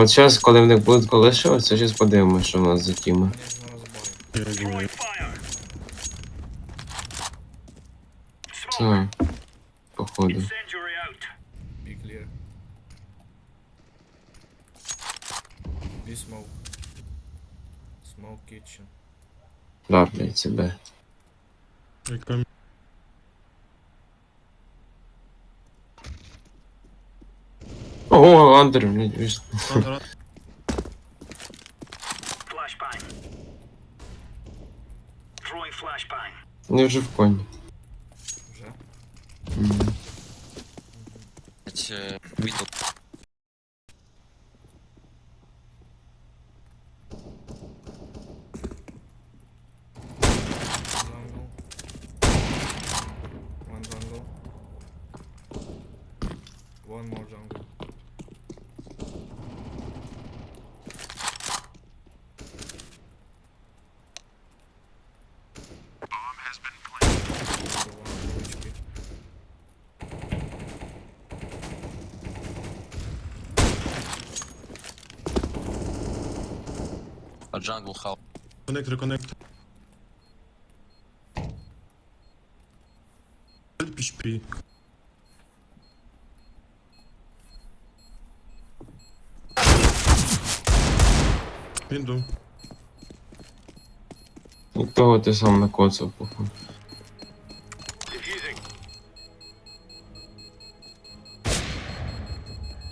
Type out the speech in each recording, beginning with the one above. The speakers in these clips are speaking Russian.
от зараз, коли в них будуть колишуватися, зараз подивимося, що в нас за думаю. Так, походу. Be clear. Be smoke. Smoke kitchen. Да, блядь, себе. Яка Ого, Андер, блядь, ви ж- Андера. Flashbang. Throwing flashbang. не вже в э, Мидл. Jungle. One jungle. One more jungle. One HP. А джангл хал. Коннектор, коннектор. HP. Піду. І того ти сам накоцав, походу. Diffusing.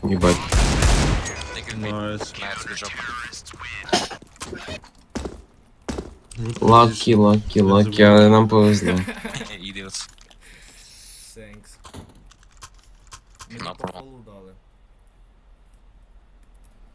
Єбать. Take it mid. Найс. Nice, good job. Лакі, лакі, лакі, але нам повезло. Idiots. Thanks. Мені No по problem. полу дали.